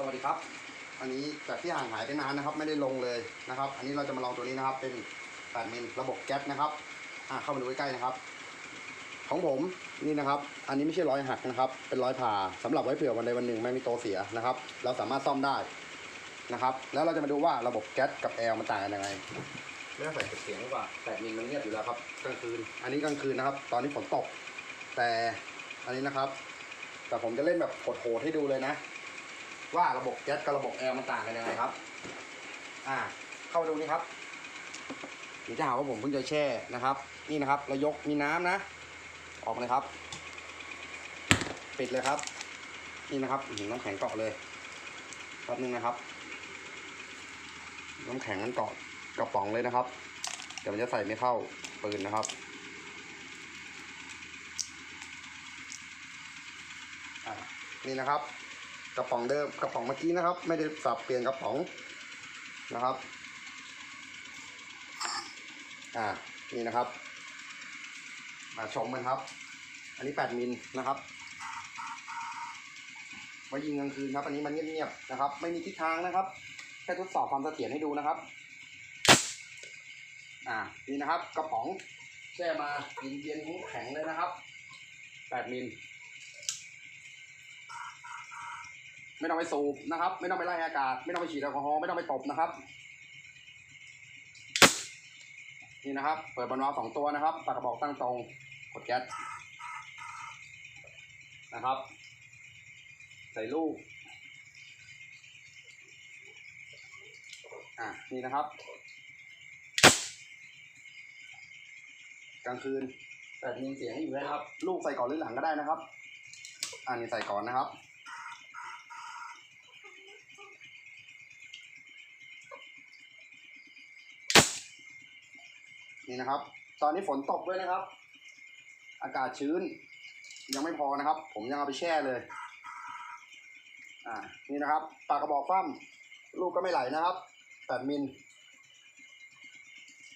สวัสดีครับ อันนี้จากที่ห่างหายไปนานนะครับ ไม่ได้ลงเลยนะครับ อันนี้เราจะมาลองตัวนี้นะครับ เป็น8มิลระบบแก๊สนะครับอ่าเข้ามาดูใกล้ๆนะครับ ของผมนี่นะครับ อันนี้ไม่ใช่รอยหักนะครับ เป็นรอยผ่าสำหรับไว้เผื่อวันใดวันหนึ่งไม่มีตัวเสียนะครับ เราสามารถซ่อมได้นะครับ แล้วเราจะมาดูว่าระบบแก๊สกับแอร์มันต่างกันยังไงไม่ต้องใส่เสียงดีกว่า8มิลมันเงียบอยู่แล้วครับกลางคืน อันนี้กลางคืนนะครับ ตอนนี้ฝนตก แต่อันนี้นะครับ แต่ผมจะเล่นแบบโหดๆให้ดูเลยนะ ว่าระบบแก๊สกับระบบแอร์มันต่างกันยังไงครับ อ่า เข้ามาดูนี่ครับเดี๋ยวจะหาว่าผมเพิ่งจะแช่นะครับ นี่นะครับเรายกมีน้ำนะ ออกมาเลยครับ ปิดเลยครับ นี่นะครับหือน้ำแข็งเกาะเลยแป๊บนึงนะครับ น้ำแข็งมันเกาะกระป๋องเลยนะครับเดี๋ยวมันจะใส่ไม่เข้าปืนนะครับนี่นะครับ กระป๋องเดิมกระป๋องเมื่อกี้นะครับ ไม่ได้สับเปลี่ยนกระป๋องนะครับ อ่านี่นะครับ มาชมกันครับ อันนี้ 8มิลนะครับไว้ยิงกลางคืนครับ อันนี้มันเงียบๆนะครับ ไม่มีทิศทางนะครับแค่ทดสอบความเสถียรให้ดูนะครับ อ่านี่นะครับ กระป๋องแช่มาเย็นๆแข็งเลยนะครับ 8มิล ไม่ต้องไปสูบนะครับ ไม่ต้องไปไล่อากาศ ไม่ต้องไปฉีดแอลกอฮอล์ไม่ต้องไปตบนะครับ นี่นะครับ เปิดบอลวาล์วสองตัวนะครับปากกระบอกตั้งตรงกดแก๊สนะครับ ใส่ลูกอะนี่นะครับ กลางคืนแต่มีเสียงให้อยู่นะครับ ลูกใส่ก่อนหรือหลังก็ได้นะครับ อ่านี่ใส่ก่อนนะครับ นี่นะครับ ตอนนี้ฝนตกด้วยนะครับ อากาศชื้น ยังไม่พอนะครับ ผมยังเอาไปแช่เลย อ่า นี่นะครับ ปากกระบอกฟั่มลูกก็ไม่ไหลนะครับแปดมิล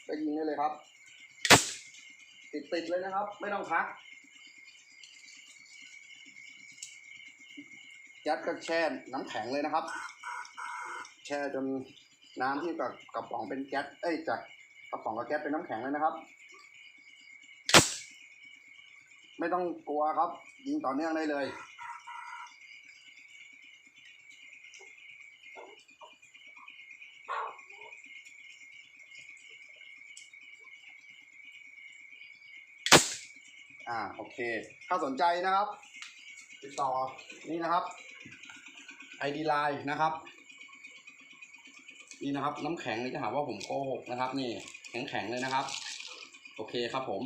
ก็ยิงได้เลยครับ ติดติดๆเลยนะครับ ไม่ต้องพักยัดก็แช่น้ำแข็งเลยนะครับ แช่จนน้ำที่กับกระป๋องเป็นแก๊สเอ้ยจาก กระป๋องกับแก๊สเป็นน้ำแข็งเลยนะครับ ไม่ต้องกลัวครับ ยิงต่อเนื่องได้เลยอ่าโอเค ถ้าสนใจนะครับ ติดต่อนี่นะครับ ID Line นะครับ นี่นะครับ น้ำแข็งนี่จะหาว่าผมโกหกนะครับ นี่แข็งๆเลยนะครับ โอเคครับผม